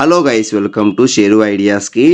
Hello guys welcome to Sheru ఐడియాస్కి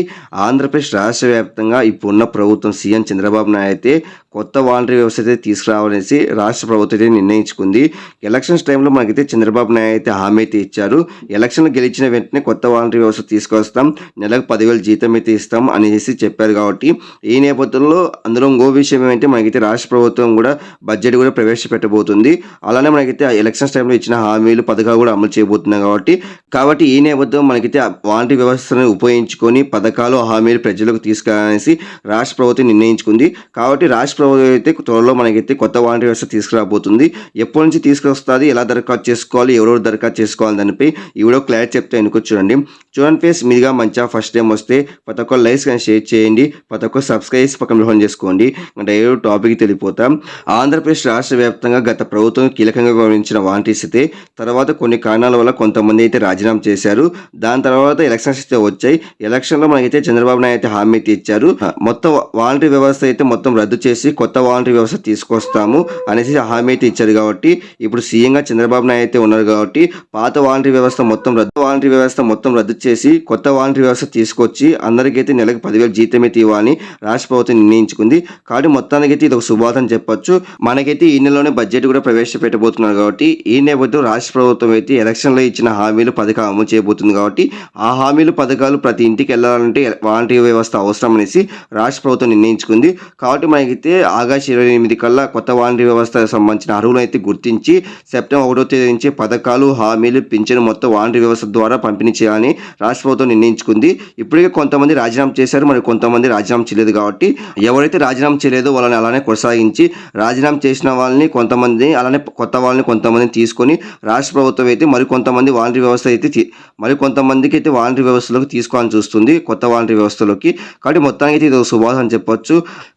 Andhra Pradesh రాష్ట్ర వ్యాప్తంగా ఇప్పుడున్న ప్రభుత్వం సీఎం చంద్రబాబు నాయుడు అయితే కొత్త వాలంటరీ వ్యవస్థ అయితే తీసుకురావాలనేసి రాష్ట్ర ప్రభుత్వం అయితే నిర్ణయించుకుంది. ఎలక్షన్స్ టైంలో మనకైతే చంద్రబాబు నాయుడు అయితే హామీ అయితే ఇచ్చారు. ఎలక్షన్లు గెలిచిన వెంటనే కొత్త వాలంటరీ వ్యవస్థ తీసుకొస్తాం. నెలకు పదివేలు జీతం అయితే ఇస్తాం అనేసి చెప్పారు కాబట్టి ఈ నేపథ్యంలో అందులో ఇంకో విషయం ఏమంటే మనకైతే రాష్ట్ర ప్రభుత్వం కూడా బడ్జెట్ కూడా ప్రవేశపెట్టబోతుంది. అలానే మనకైతే ఎలక్షన్స్ టైంలో ఇచ్చిన హామీలు పథకాలు కూడా అమలు చేయబోతున్నాయి కాబట్టి కాబట్టి ఈ నేపథ్యం మనకైతే అయితే వాలంటీ వ్యవస్థను ఉపయోగించుకొని పథకాలు హామీలు ప్రజలకు తీసుకురానేసి రాష్ట్ర ప్రభుత్వం నిర్ణయించుకుంది. కాబట్టి రాష్ట్ర ప్రభుత్వం అయితే త్వరలో మనకైతే కొత్త వాలంటీ వ్యవస్థ తీసుకురాబోతుంది. ఎప్పటి నుంచి తీసుకొస్తుంది ఎలా దరఖాస్తు చేసుకోవాలి ఎవరెవరు దరఖాస్తు చేసుకోవాలి దానిపై ఇవిడో క్లారిటీ చెప్తే ఎన్నుకో చూడండి. చూడండి ఫేస్ మీదుగా మంచిగా ఫస్ట్ టైం వస్తే ప్రతి ఒక్క లైక్స్ కానీ షేర్ చేయండి. ప్రతి ఒక్క సబ్స్క్రైబ్ చేసి పక్కన గ్రహణం చేసుకోండి. అంటే ఏ టాపిక్ తెలిపోతాం ఆంధ్రప్రదేశ్ రాష్ట్ర వ్యాప్తంగా గత ప్రభుత్వం కీలకంగా గమనించిన వాలంటీర్స్ అయితే తర్వాత కొన్ని కారణాల వల్ల కొంతమంది అయితే రాజీనామా చేశారు. దాని దాని తర్వాత ఎలక్షన్స్ అయితే వచ్చాయి. ఎలక్షన్లో మనకైతే చంద్రబాబు నాయుడు అయితే హామీ అయితే ఇచ్చారు. మొత్తం వాలంటరీ వ్యవస్థ అయితే మొత్తం రద్దు చేసి కొత్త వాలంటరీ వ్యవస్థ తీసుకొస్తాము అనేసి హామీ అయితే ఇచ్చారు కాబట్టి ఇప్పుడు సీఎంగా చంద్రబాబు నాయుడు అయితే ఉన్నారు కాబట్టి పాత వాలంటరీ వ్యవస్థ మొత్తం రద్దు వాలంటరీ వ్యవస్థ మొత్తం రద్దు చేసి కొత్త వాలంటరీ వ్యవస్థ తీసుకొచ్చి అందరికైతే నెలకు పదివేలు జీతం అయితే ఇవ్వాలని రాష్ట్ర ప్రభుత్వం నిర్ణయించుకుంది. కాబట్టి మొత్తానికైతే ఇది ఒక శుభాతం చెప్పొచ్చు. మనకైతే ఈ నెలలోనే బడ్జెట్ కూడా ప్రవేశపెట్టబోతున్నారు కాబట్టి ఈ నేపథ్యం రాష్ట్ర ప్రభుత్వం అయితే ఎలక్షన్లో ఇచ్చిన హామీలు పథకం అమలు చేయబోతుంది కాబట్టి ఆ హామీలు పథకాలు ప్రతి ఇంటికి వెళ్ళాలంటే వాలంటీర్ వ్యవస్థ అవసరం అనేసి రాష్ట్ర ప్రభుత్వం నిర్ణయించుకుంది. కాబట్టి మనకైతే ఆగస్టు ఇరవై ఎనిమిది కల్లా కొత్త వాలంటీర్ వ్యవస్థ సంబంధించిన అర్హులను అయితే గుర్తించి సెప్టెంబర్ ఒకటో తేదీ నుంచి పథకాలు హామీలు పింఛను మొత్తం వాలంటీర్ వ్యవస్థ ద్వారా పంపిణీ చేయాలని రాష్ట్ర ప్రభుత్వం నిర్ణయించుకుంది. ఇప్పటికే కొంతమంది రాజీనామా చేశారు మరి కొంతమంది రాజీనామా చేయలేదు కాబట్టి ఎవరైతే రాజీనామా చేయలేదో వాళ్ళని అలానే కొనసాగించి రాజీనామా చేసిన వాళ్ళని కొంతమంది అలానే కొత్త వాళ్ళని కొంతమందిని తీసుకొని రాష్ట్ర ప్రభుత్వం అయితే మరి కొంతమంది వ్యవస్థ అయితే మరికొంతమంది మందికి అయితే వాలంటరీ వ్యవస్థలోకి తీసుకోవాలని చూస్తుంది. కొత్త వాలంటరీ వ్యవస్థలోకి. కాబట్టి మొత్తానికి అయితే ఇది ఒక శుభాసం అని చెప్పొచ్చు.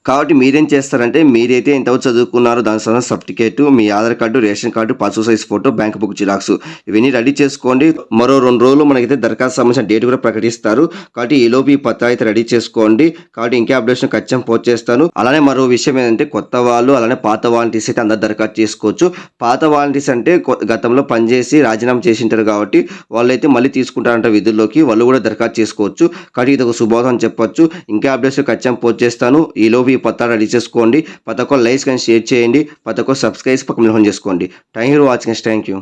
కాబట్టి మీరేం చేస్తారంటే మీరైతే ఎంతవరకు చదువుకున్నారో దాని సంబంధించిన సర్టిఫికేట్ మీ Aadhaar card ration card passport size photo bank book xerox ఇవన్నీ రెడీ చేసుకోండి. మరో రెండు రోజులు మనకైతే దరఖాస్తు సంబంధించిన డేట్ కూడా ప్రకటిస్తారు. కాబట్టి ఈ లోపు ఈ పత్రాలు అయితే రెడీ చేసుకోండి. కాబట్టి ఇంకా అప్డేషన్ ఖచ్చితంగా పోస్ట్ చేస్తాను. అలానే మరో విషయం ఏంటంటే కొత్త వాళ్ళు అలానే పాత వాలంటీర్స్ అయితే అందరు దరఖాస్తు చేసుకోవచ్చు. పాత వాలంటీర్స్ అంటే గతంలో పనిచేసి రాజీనామా చేసి ఉంటారు కాబట్టి వాళ్ళైతే మళ్ళీ తీసుకుంటారంట విధుల్లోకి వాళ్ళు కూడా దరఖాస్తు చేసుకోవచ్చు. కాబట్టి ఇది ఒక శుభోదం అని చెప్పొచ్చు. ఇంకా అప్డేట్స్ ఖచ్చితంగా పోస్ట్ చేస్తాను. ఈ ఈ పత్రాలు రెడీ చేసుకోండి. ప్రతి లైక్స్ కానీ షేర్ చేయండి. ప్రతి ఒక్క సబ్స్క్రైబ్ పక్కన చేసుకోండి. Thank you watching thank you